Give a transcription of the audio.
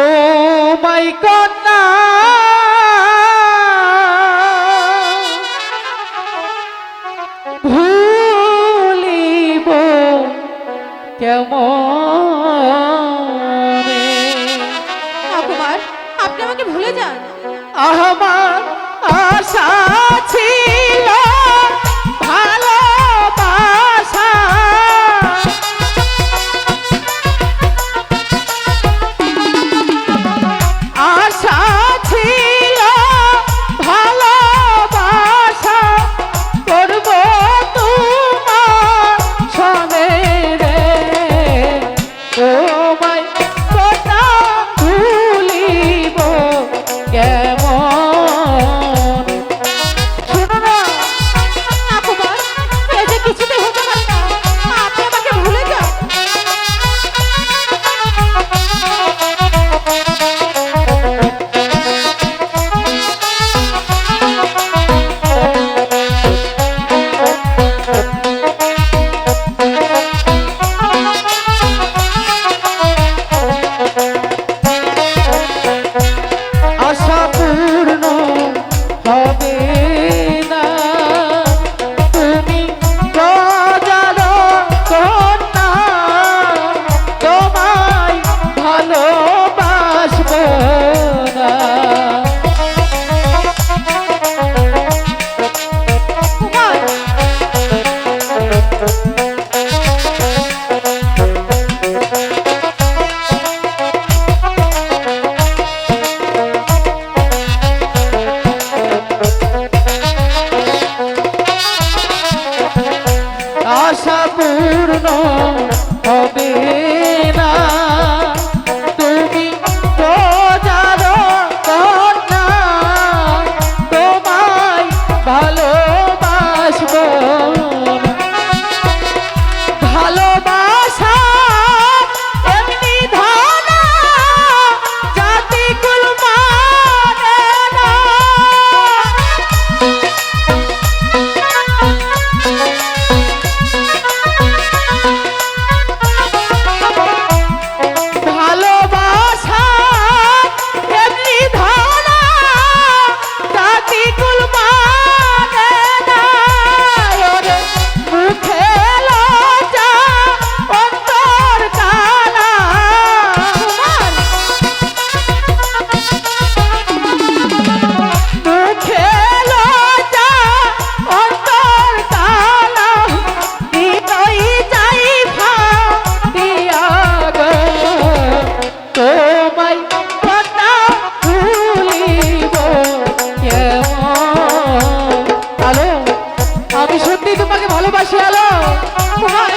তোমায় কন্যা। ভুলিব কেমন? ঠাকুমার আপনি আমাকে ভুলে যান। আমার day. আশা পূর্ণ হবে। ভালোবাসি আলো তোমার